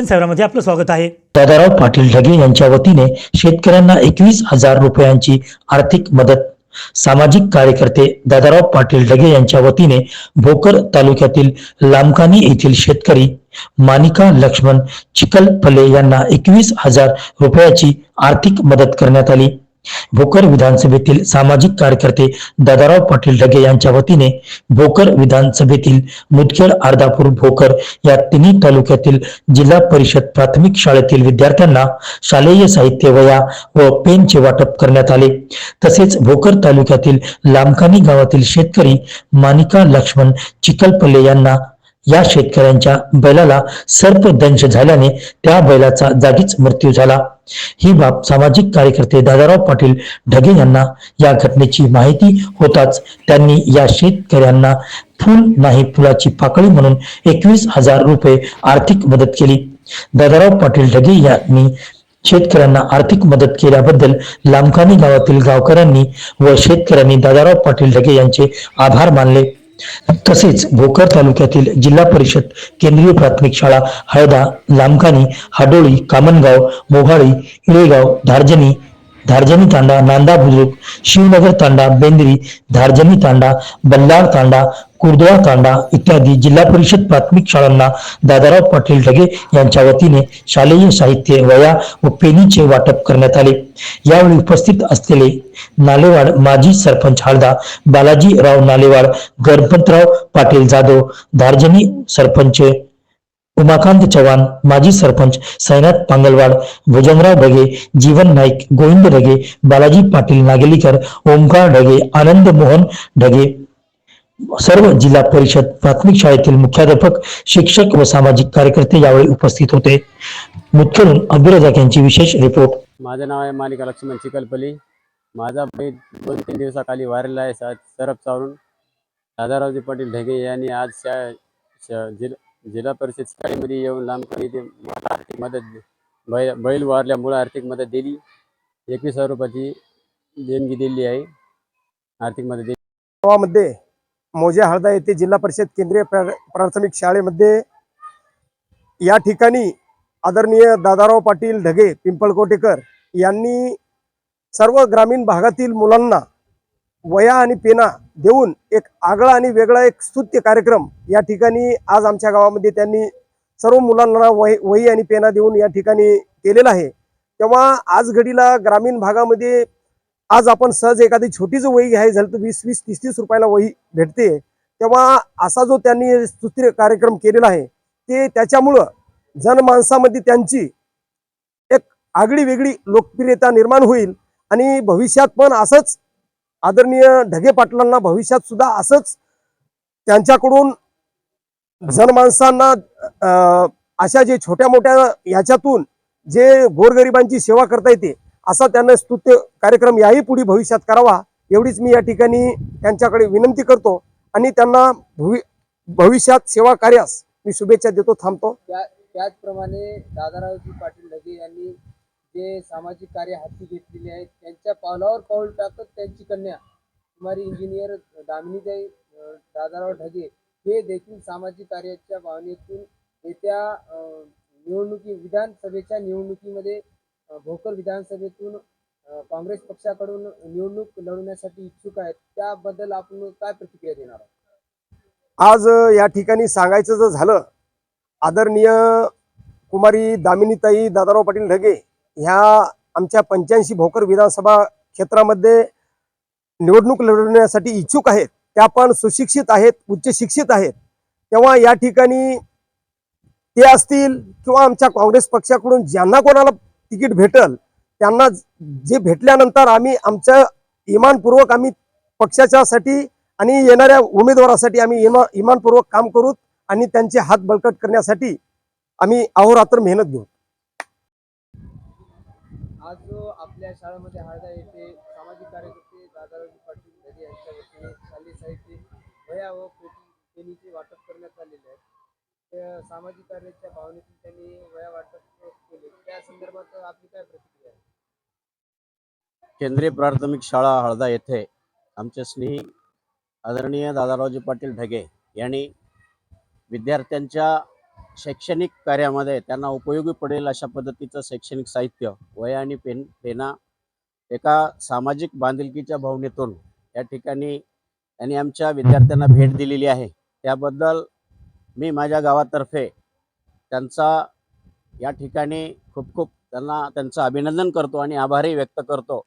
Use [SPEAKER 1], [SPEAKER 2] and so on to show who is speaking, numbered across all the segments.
[SPEAKER 1] शिक्षण सेवामध्ये आपलं स्वागत आहे.
[SPEAKER 2] दादाराव पाटील ढगे यांच्या वतीने शेतकऱ्यांना एकवीस हजार रुपयांची आर्थिक मदत. सामाजिक कार्यकर्ते दादाराव पाटील ढगे यांच्या वतीने भोकर तालुक्यातील लामकानी येथील शेतकरी मानिका लक्ष्मण चिकलफले यांना एकवीस हजार रुपयाची आर्थिक मदत करण्यात आली. भोकर विधानसभेतील सामाजिक कार्यकर्ते दादाराव पाटील ढगे यांच्या वतीने भोकर विधानसभेतील मुदखेड अर्धापूर भोकर या तिन्ही तालुक्यातील जिल्हा परिषद प्राथमिक शाळेतील विद्यार्थ्यांना शालेय साहित्य वया व पेनचे वाटप करण्यात आले. तसेच भोकर तालुक्यातील लामखानी गावातील शेतकरी मानिका लक्ष्मण चिकलपल्ले यांना या शेतकऱ्यांच्या बैलाला सर्पदंश झाल्याने त्या बैलाचा जागीच मृत्यू झाला. ही बाब सामाजिक कार्यकर्ते दादाराव पाटील ढगे यांना या घटनेची माहिती होताच त्यांनी या शेतकऱ्यांना फुल नाही फुलाची पाकळी म्हणून एकवीस हजार रुपये आर्थिक मदत केली. दादाराव पाटील ढगे यांनी शेतकऱ्यांना आर्थिक मदत केल्याबद्दल लामखानी गावातील गावकऱ्यांनी व शेतकऱ्यांनी दादाराव पाटील ढगे यांचे आभार मानले. तसेच भोकर तालुक्यातील जिल्हा परिषद केंद्रीय प्राथमिक शाळा हळदा लामखानी हाडोळी कामनगाव मोहाळी इळेगाव धारजनी धारजनी तांडा नांदा बुजुर्ग शिवनगर तांडा बेंद्री धारजनी तांडा बल्लाळ तांडा कुर्दुळा इत्यादी जिल्हा परिषद प्राथमिक शाळांना दादाराव पाटील ढगे यांच्या वतीने शालेय साहित्य वया व पेनीचे वाटप करण्यात आले. यावेळी उपस्थित असलेले नालेवाड माजी सरपंच हळदा बालाजीराव नालेवाड गणपतराव पाटील जाधव धारजनी सरपंच उमाकांत चव्हाण माजी सरपंच सैनाथ पांगलवाड भुजंगराव ढगे जीवन नाईक गोविंद ढगे बालाजी पाटील नागेलीकर ओमकार ढगे आनंद मोहन ढगे सर्व जिल्हा परिषद प्राथमिक शाळेतील मुख्याध्यापक शिक्षक व सामाजिक कार्यकर्ते यावेळी उपस्थित होते. मुतखेडून अब्दुल यांची विशेष रिपोर्ट.
[SPEAKER 3] माझं नाव आहे मालिका लक्ष्मण चिकलपल्ली. माझा बैल दोन तीन दिवसाखाली वारलेला आहे सरप चावरून. दादारावजी पाटील ढगे यांनी आज शा जिल्हा जिल्हा परिषद शाळेमध्ये येऊन लांब इथे मला आर्थिक मदत बैल बैल वारल्यामुळे आर्थिक मदत दिली. एकवीस हजार रुपयाची देणगी दिली आहे. आर्थिक मदत दिली.
[SPEAKER 4] गावामध्ये मोजे हळदा येथे जिल्हा परिषद केंद्रीय प्रा- प्राथमिक शाळेमध्ये या ठिकाणी आदरणीय दादाराव पाटील ढगे पिंपळकोटेकर यांनी सर्व ग्रामीण भागातील मुलांना वया आणि पेना देऊन एक आगळा आणि वेगळा एक स्तुत्य कार्यक्रम या ठिकाणी आज आमच्या गावामध्ये त्यांनी सर्व मुलांना वही वही आणि पेना देऊन या ठिकाणी केलेला आहे. तेव्हा आज घडीला ग्रामीण भागामध्ये आज आपण सहज एखादी छोटीच वही घ्यायची झाली तर वीस वीस तीस तीस रुपयाला वही भेटते. तेव्हा असा जो त्यांनी स्तुत्य कार्यक्रम केलेला आहे ते त्याच्यामुळं जनमानसामध्ये त्यांची एक आगळी वेगळी लोकप्रियता निर्माण होईल. आणि भविष्यात पण असंच आदरणीय ढगे पाटलांना भविष्यात सुद्धा असंच त्यांच्याकडून जनमानसांना अशा जे छोट्या मोठ्या याच्यातून जे गोरगरिबांची सेवा करता येते असा त्यांना स्तुत्य कार्यक्रम याही पुढे भविष्यात करावा एवढीच मी या ठिकाणी त्यांच्याकडे विनंती करतो आणि त्यांना भवि भविष्यात सेवा कार्यास मी शुभेच्छा देतो थांबतो.
[SPEAKER 5] त्या त्याचप्रमाणे दादारावजी पाटील ढगे यांनी जे सामाजिक कार्य हाती घेतलेले आहेत त्यांच्या पावलावर पाऊल टाकत त्यांची कन्या कुमारी इंजिनियर दामिनीताई दादाराव ढगे हे देखील सामाजिक कार्याच्या भावनेतून येत्या निवडणुकी विधानसभेच्या निवडणुकीमध्ये भोकर विधानसभेतून काँग्रेस पक्षाकडून निवडणूक लढवण्यासाठी इच्छुक आहेत त्याबद्दल आपण काय प्रतिक्रिया देणार आहोत?
[SPEAKER 4] आज या ठिकाणी सांगायचं जर झालं आदरणीय कुमारी दामिनीताई दादाराव पाटील ढगे ह्या आमच्या पंच्याऐंशी भोकर विधानसभा क्षेत्रामध्ये निवडणूक लढवण्यासाठी इच्छुक आहेत त्या पण सुशिक्षित आहेत उच्च शिक्षित आहेत. तेव्हा या ठिकाणी ते असतील किंवा आमच्या काँग्रेस पक्षाकडून ज्यांना कोणाला तिकीट भेटल त्यांना जे भेटल्यानंतर आम्ही आमच्या इमानपूर्वक आम्ही पक्षाच्यासाठी आणि येणाऱ्या उमेदवारासाठी आम्ही इमा इमानपूर्वक काम करू आणि त्यांचे हात बळकट करण्यासाठी आम्ही अहोरात्र मेहनत घेऊ.
[SPEAKER 5] आज आपल्या शाळेमध्ये हळदा येथे सामाजिक कार्यकर्ते दादारावजी पाटील ढगे यांच्या वतीने शालेय साहित्य वया व पोटी पेनीचे वाटप करण्यात आलेले आहे. सामाजिक कार्याच्या भावनेतून त्यांनी वया वाटप केले त्या संदर्भात आपली काय प्रतिक्रिया आहे
[SPEAKER 3] केंद्रीय प्राथमिक शाळा हळदा येथे आमचे स्नेही आदरणीय दादारावजी पाटील ढगे यांनी विद्यार्थ्यांच्या
[SPEAKER 1] शैक्षणिक कार्यामध्ये त्यांना उपयोगी पडेल अशा पद्धतीचं शैक्षणिक साहित्य वय आणि पेन पेना एका सामाजिक बांधिलकीच्या भावनेतून या ठिकाणी त्यांनी आमच्या विद्यार्थ्यांना भेट दिलेली आहे. त्याबद्दल मी माझ्या गावातर्फे त्यांचा या ठिकाणी खूप खूप त्यांना त्यांचं अभिनंदन करतो आणि आभारही व्यक्त करतो.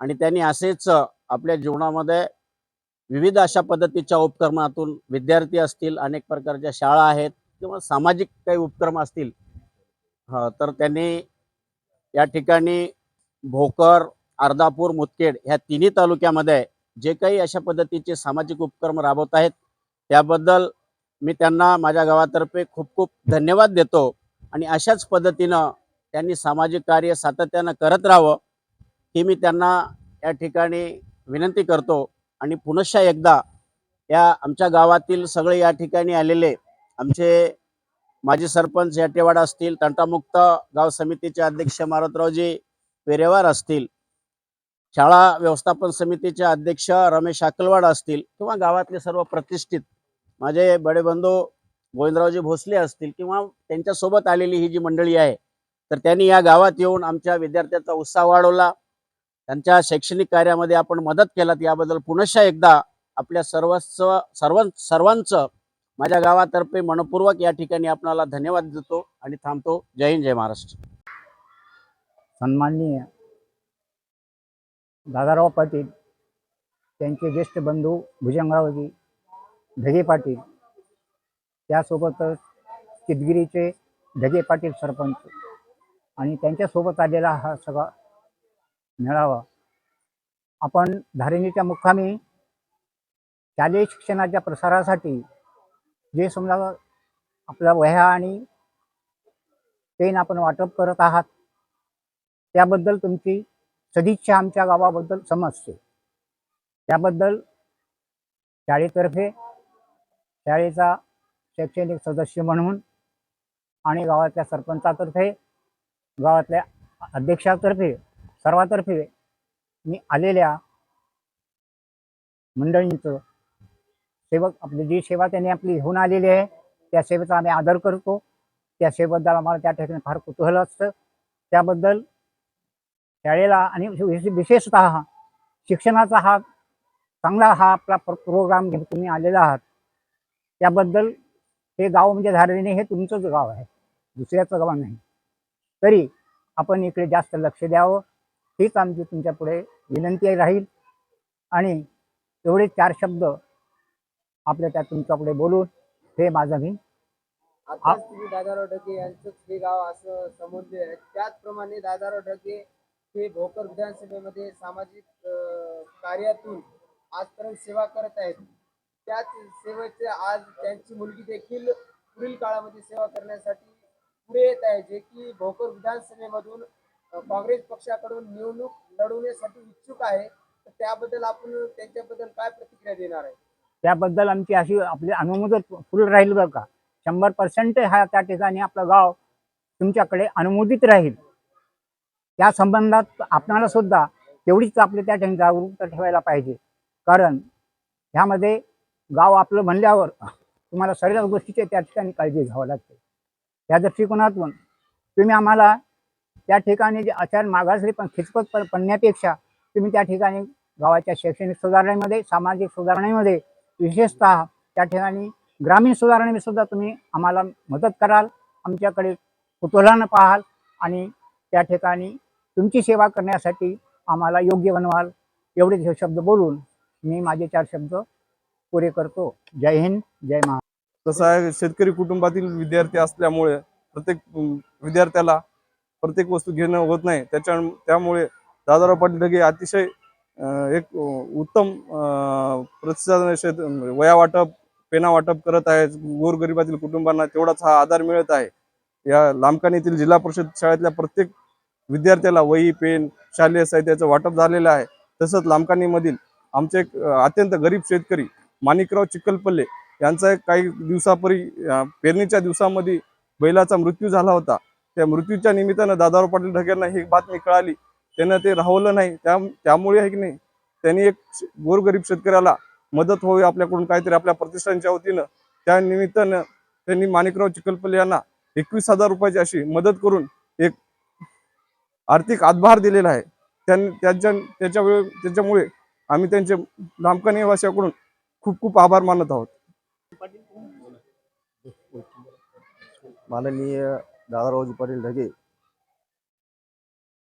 [SPEAKER 1] आणि त्यांनी असेच आपल्या जीवनामध्ये विविध अशा पद्धतीच्या उपक्रमातून विद्यार्थी असतील अनेक प्रकारच्या शाळा आहेत किंवा सामाजिक काही उपक्रम असतील हा तर त्यांनी या ठिकाणी भोकर अर्धापूर मुदखेड ह्या तिन्ही तालुक्यामध्ये जे काही अशा पद्धतीचे सामाजिक उपक्रम राबवत आहेत त्याबद्दल मी त्यांना माझ्या गावातर्फे खूप खूप धन्यवाद देतो आणि अशाच पद्धतीनं त्यांनी सामाजिक कार्य सातत्यानं करत राहावं. ही मी त्यांना या ठिकाणी विनंती करतो आणि पुनश्च एकदा या आमच्या गावातील सगळे या ठिकाणी आलेले आमचे माजी सरपंच याटेवाड असतील तंटामुक्त गाव समितीचे अध्यक्ष मारुतरावजी पेरेवार असतील शाळा व्यवस्थापन समितीचे अध्यक्ष रमेश अकलवाड असतील किंवा गावातले सर्व प्रतिष्ठित माझे बडे बंधू गोविंदरावजी भोसले असतील किंवा त्यांच्यासोबत आलेली ही जी मंडळी आहे तर त्यांनी या गावात येऊन आमच्या विद्यार्थ्यांचा उत्साह वाढवला. त्यांच्या शैक्षणिक कार्यामध्ये आपण मदत केलात याबद्दल पुनश्च एकदा आपल्या सर्वस्व सर्व सर्वांचं माझ्या गावातर्फे मनपूर्वक या ठिकाणी आपणाला धन्यवाद देतो आणि थांबतो. जय हिंद जय महाराष्ट्र.
[SPEAKER 6] सन्माननीय दादाराव पाटील त्यांचे ज्येष्ठ बंधू भुजंगरावजी ढगे पाटील त्यासोबतच किदगिरीचे ढगे पाटील सरपंच आणि त्यांच्यासोबत आलेला हा सगळा मिळावं. आपण धारिणीच्या मुक्कामी शालेय शिक्षणाच्या प्रसारासाठी जे समजा आपल्या वह्या आणि पेन आपण वाटप करत आहात त्याबद्दल तुमची सदिच्छा आमच्या गावाबद्दल समजते त्याबद्दल शाळेतर्फे शाळेचा शैक्षणिक सदस्य म्हणून आणि गावातल्या सरपंचातर्फे गावातल्या अध्यक्षातर्फे सर्वातर्फे मी आलेल्या मंडळींचं सेवक आपली जी सेवा त्यांनी आपली घेऊन आलेली आहे त्या सेवेचा आम्ही आदर करतो. त्या सेवेबद्दल आम्हाला त्या ठिकाणी फार कुतूहल असतं. त्याबद्दल शाळेला आणि विशेषत विशेषतः शिक्षणाचा हा चांगला हा आपला प्रोग्राम घेऊन तुम्ही आलेला आहात. त्याबद्दल हे गाव म्हणजे धारणी हे तुमचंच गाव आहे. दुसऱ्याचं गाव नाही. तरी आपण इकडे जास्त लक्ष द्यावं. हीच आमची तुमच्यापुढे विनंती राहील. आणि एवढे चार शब्द आपल्या त्या तुमच्यापुढे बोलून हे माझं मी
[SPEAKER 5] तुम्ही दादाराव ढगे यांचंच हे गाव असं समजले आहे त्याचप्रमाणे दादाराव ढगे हे भोकर विधानसभेमध्ये सामाजिक कार्यातून आजपर्यंत सेवा करत आहेत. त्याच सेवेचे आज त्यांची मुलगी देखील पुढील काळामध्ये सेवा करण्यासाठी पुढे येत आहे जे की भोकर विधानसभेमधून काँग्रेस पक्षाकडून निवडणूक लढवण्यासाठी इच्छुक आहे. तर त्याबद्दल आपण त्यांच्याबद्दल काय प्रतिक्रिया देणार आहे?
[SPEAKER 6] त्याबद्दल आमची अशी आपली अनुमोदन फुल राहील बरं का. शंभर पर्सेंट हा त्या ठिकाणी आपलं गाव तुमच्याकडे अनुमोदित राहील. त्या संबंधात आपणाला सुद्धा तेवढीच आपली त्या ठिकाणी जागरूकता ठेवायला पाहिजे. कारण ह्यामध्ये गाव आपलं म्हणल्यावर तुम्हाला सगळ्याच गोष्टीची त्या ठिकाणी काळजी घ्यावं लागते. या दृष्टिकोनातून तुम्ही आम्हाला त्या ठिकाणी जे आचार मागासले पण खिचपत पडण्यापेक्षा तुम्ही त्या ठिकाणी गावाच्या शैक्षणिक सुधारणेमध्ये सामाजिक सुधारणेमध्ये विशेषतः त्या ठिकाणी ग्रामीण सुधारणेमध्ये सुद्धा तुम्ही आम्हाला मदत कराल आमच्याकडे कुतूहलानं पाहाल आणि त्या ठिकाणी तुमची सेवा करण्यासाठी आम्हाला योग्य बनवाल. एवढेच हे शब्द बोलून मी माझे चार शब्द पुरे करतो. जय हिंद जय महा
[SPEAKER 7] कसं शेतकरी कुटुंबातील विद्यार्थी असल्यामुळे प्रत्येक विद्यार्थ्याला प्रत्येक वस्तू घेणं होत नाही. त्याच्या त्यामुळे दादाराव पाटील ढगे अतिशय एक उत्तम प्रतिसाद शेत म्हणजे वया वाटप पेना वाटप करत आहेत. गोरगरिबातील कुटुंबांना तेवढाच हा आधार मिळत आहे. या लांबकानीतील जिल्हा परिषद शाळेतल्या प्रत्येक विद्यार्थ्याला वही पेन शालेय साहित्याचं वाटप झालेलं आहे. तसंच लांबकानीमधील आमचे एक अत्यंत गरीब शेतकरी माणिकराव चिखलपल्ले यांचा एक काही दिवसापूर्वी पेरणीच्या दिवसामध्ये बैलाचा मृत्यू झाला होता. त्या मृत्यूच्या निमित्तानं दादाराव पाटील ढगेंना ही बातमी कळाली. त्यांना ते राहवलं नाही. त्या त्यामुळे आहे की नाही त्यांनी एक गोरगरीब शेतकऱ्याला मदत व्हावी आपल्याकडून काहीतरी आपल्या प्रतिष्ठानच्या वतीनं. त्या निमित्तानं त्यांनी माणिकराव चिखलपल्ले यांना एकवीस हजार रुपयाची अशी मदत करून एक आर्थिक हातभार दिलेला आहे. त्यांनी त्यांच्या त्याच्या वेळ त्याच्यामुळे आम्ही त्यांचे लांबका निवासियाकडून खूप खूप आभार मानत आहोत.
[SPEAKER 8] माननीय दादारावजी पाटील ढगे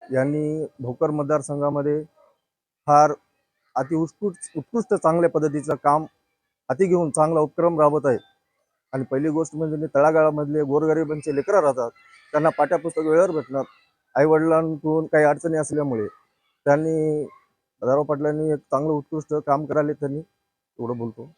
[SPEAKER 8] यांनी भोकर मतदारसंघामध्ये फार अति उत्कृष्ट उत्कृष्ट चांगल्या पद्धतीचं काम हाती घेऊन चांगला उपक्रम राबवत आहे. आणि पहिली गोष्ट म्हणजे तळागाळामधले गोरगरिबांचे लेकरं राहतात त्यांना पाठ्यपुस्तक वेळेवर भेटणार. आईवडिलांकडून काही अडचणी असल्यामुळे त्यांनी दादाराव पाटलांनी एक चांगलं उत्कृष्ट काम करायला त्यांनी एवढं बोलतो.